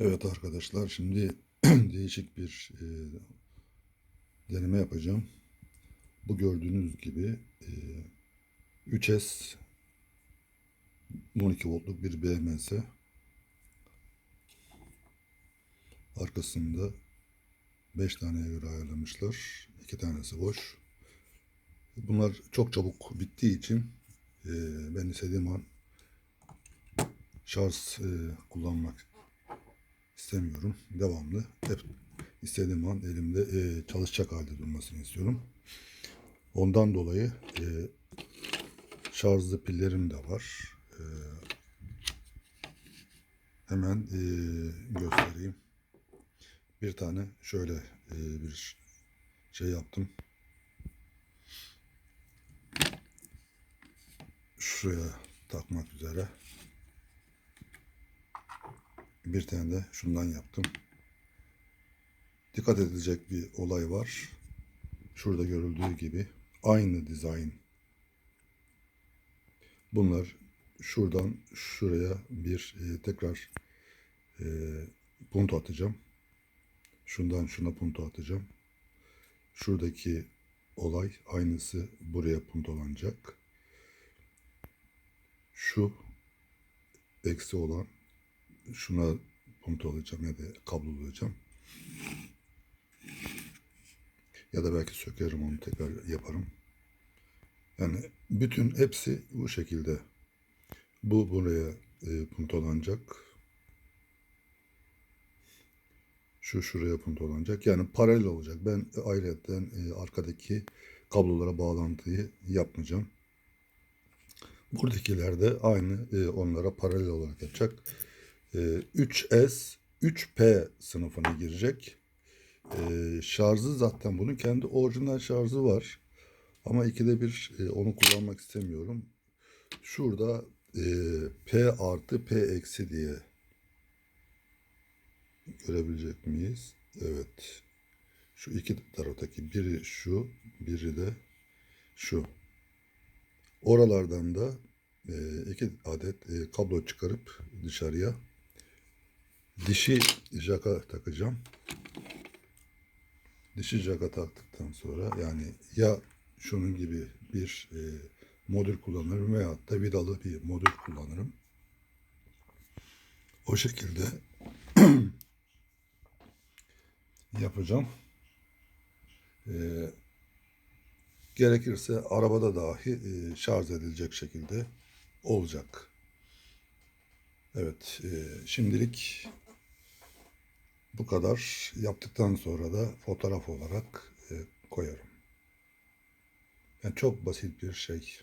Evet arkadaşlar şimdi değişik bir e, deneme yapacağım. Bu gördüğünüz gibi e, 3S 12 voltluk bir BMS arkasında 5 taneye göre ayarlamışlar. 2 tanesi boş. Bunlar çok çabuk bittiği için e, ben istediğim an şarj e, kullanmak istemiyorum. Devamlı hep istediğim an elimde e, çalışacak halde durmasını istiyorum. Ondan dolayı e, şarjlı pillerim de var. E, hemen e, göstereyim. Bir tane şöyle e, bir şey yaptım. Şuraya takmak üzere. Bir tane de şundan yaptım. Dikkat edilecek bir olay var. Şurada görüldüğü gibi aynı dizayn. Bunlar şuradan şuraya bir e, tekrar e, punto atacağım. Şundan şuna punto atacağım. Şuradaki olay aynısı buraya puntolanacak. Şu eksi olan şuna punto alacağım ya da kablolayacağım. Ya da belki sökerim onu tekrar yaparım. Yani bütün hepsi bu şekilde. Bu buraya e, puntolanacak. Şu şuraya puntolanacak. Yani paralel olacak. Ben ayrıca e, arkadaki kablolara bağlantıyı yapmayacağım. Buradakiler de aynı e, onlara paralel olarak yapacak. E, 3S 3P sınıfına girecek. E, şarjı zaten bunun kendi orijinal şarjı var. Ama ikide bir e, onu kullanmak istemiyorum. Şurada e, P artı P eksi diye görebilecek miyiz? Evet. Şu iki taraftaki biri şu, biri de şu. Oralardan da e, iki adet kablo çıkarıp dışarıya dişi jaka takacağım. Dişi jaka taktıktan sonra yani ya şunun gibi bir e, modül kullanırım veyahut da vidalı bir modül kullanırım. O şekilde yapacağım. Ee, gerekirse arabada dahi e, şarj edilecek şekilde olacak. Evet, e, şimdilik bu kadar. Yaptıktan sonra da fotoğraf olarak e, koyarım. Yani çok basit bir şey.